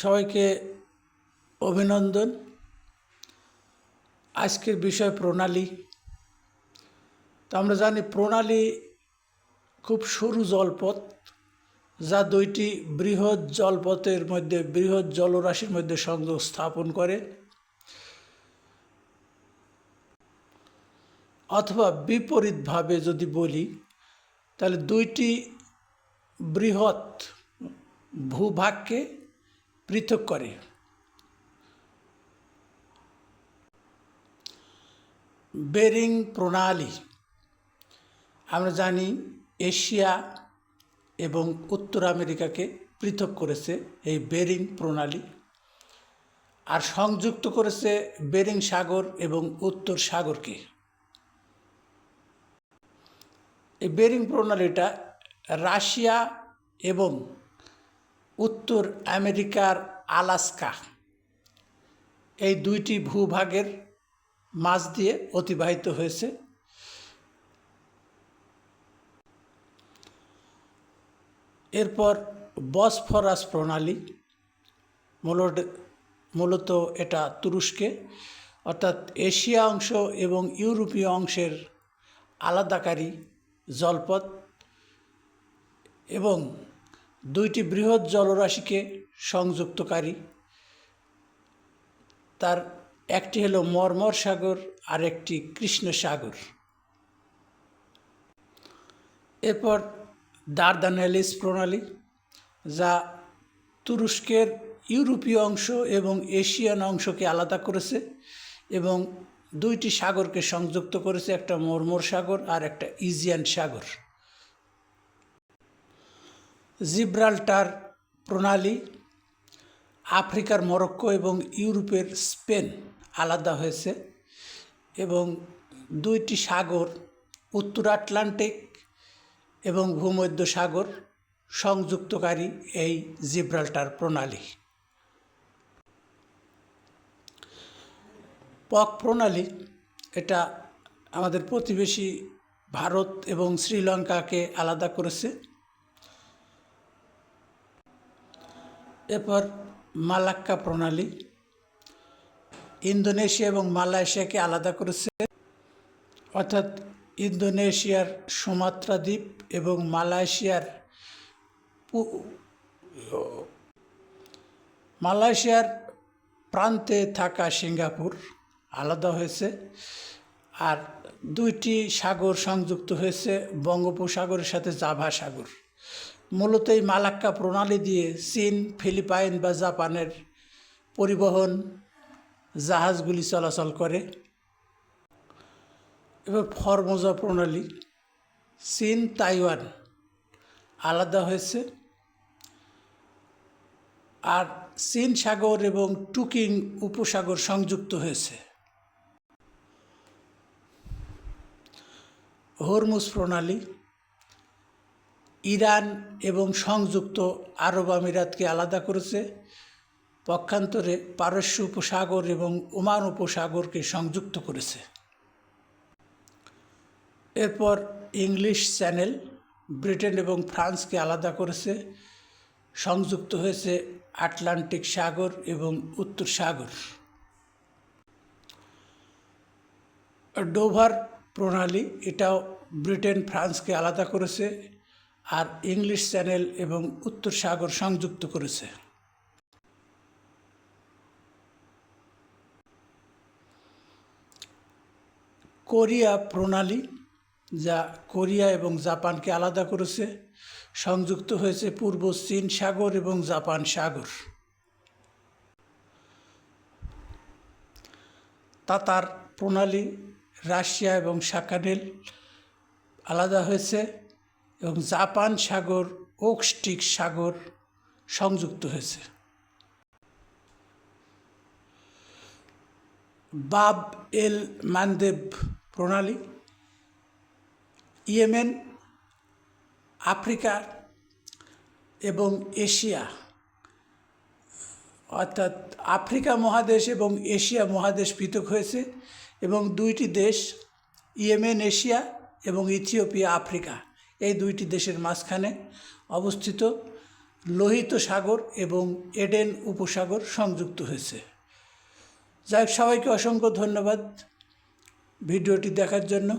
সবাইকে অভিনন্দন। আজকের বিষয় প্রণালী। তো আমরা জানি প্রণালী খুব সরু জলপথ, যা দুইটি বৃহৎ জলপথের মধ্যে, বৃহৎ জলরাশির মধ্যে সংযোগ স্থাপন করে। অথবা বিপরীতভাবে যদি বলি, তাহলে দুইটি বৃহৎ ভূভাগকে পৃথক করে। বেরিং প্রণালী, আমরা জানি এশিয়া এবং উত্তর আমেরিকাকে পৃথক করেছে এই বেরিং প্রণালী আর সংযুক্ত করেছে বেরিং সাগর এবং উত্তর সাগরকে। এই বেরিং প্রণালীটা রাশিয়া এবং উত্তর আমেরিকার আলাস্কা। এই দুইটি ভূভাগের মাঝ দিয়ে অতিবাহিত হয়েছে। এরপর বসফরাস প্রণালী মূলত মূলত এটা তুরস্কে, অর্থাৎ এশিয়া অংশ এবং ইউরোপীয় অংশের আলাদাকারী জলপথ এবং দুইটি বৃহৎ জলরাশিকে সংযুক্তকারী। তার একটি হলো মর্মর সাগর, আর একটি কৃষ্ণ সাগর। এরপর দারদানেলিস প্রণালী, যা তুরস্কের ইউরোপীয় অংশ এবং এশিয়ান অংশকে আলাদা করেছে এবং দুইটি সাগরকে সংযুক্ত করেছে, একটা মর্মর সাগর আর একটা ইজিয়ান সাগর। জিব্রাল্টার প্রণালী, আফ্রিকার মরক্কো এবং ইউরোপের স্পেন আলাদা হয়েছে এবং দুইটি সাগর, উত্তর আটলান্টিক এবং ভূমধ্য সাগর সংযুক্তকারী এই জিব্রাল্টার প্রণালী। পক প্রণালী, এটা আমাদের প্রতিবেশী ভারত এবং শ্রীলঙ্কাকে আলাদা করেছে। এরপর মালাক্কা প্রণালী। ইন্দোনেশিয়া এবং মালয়েশিয়াকে আলাদা করেছে। অর্থাৎ ইন্দোনেশিয়ার সুমাত্রা দ্বীপ এবং মালয়েশিয়ার মালয়েশিয়ার প্রান্তে থাকা সিঙ্গাপুর আলাদা হয়েছে। আর দুইটি সাগর সংযুক্ত হয়েছে, বঙ্গোপসাগরের সাথে জাভা সাগর। মূলত এই মালাক্কা প্রণালী দিয়ে চীন, ফিলিপাইন বা জাপানের পরিবহন জাহাজগুলি চলাচল করে। এবার ফরমোজা প্রণালী, চীন, তাইওয়ান আলাদা হয়েছে। আর চীন সাগর এবং টুকিং উপসাগর সংযুক্ত হয়েছে। হরমুজ প্রণালী ইরান এবং সংযুক্ত আরব আমিরাতকে আলাদা করেছে। পক্ষান্তরে পারস্য উপসাগর এবং ওমান উপসাগরকে সংযুক্ত করেছে। এরপর ইংলিশ চ্যানেল ব্রিটেন এবং ফ্রান্সকে আলাদা করেছে। সংযুক্ত হয়েছে আটলান্টিক সাগর এবং উত্তর সাগর। ডোভার প্রণালী এটাও ব্রিটেন, ফ্রান্সকে আলাদা করেছে। আর ইংলিশ চ্যানেল এবং উত্তর সাগর সংযুক্ত করেছে। কোরিয়া প্রণালী, যা কোরিয়া এবং জাপানকে আলাদা করেছে, সংযুক্ত হয়েছে পূর্ব চীন সাগর এবং জাপান সাগর। তাতার প্রণালী, রাশিয়া এবং শাকানেল আলাদা হয়েছে। এবং জাপান সাগর ওকস্টিক সাগর সংযুক্ত হয়েছে। বাব এল মানদেব প্রণালী, ইয়েমেন, আফ্রিকা এবং এশিয়া, অর্থাৎ আফ্রিকা মহাদেশ এবং এশিয়া মহাদেশ পৃথক হয়েছে এবং দুইটি দেশ, ইয়েমেন, এশিয়া এবং ইথিওপিয়া, আফ্রিকা। এই দুইটি দেশের মাঝখানে অবস্থিত লোহিত সাগর এবং এডেন উপসাগর সংযুক্ত হয়েছে। যাই সবাইকে অসংখ্য ধন্যবাদ ভিডিওটি দেখার জন্য।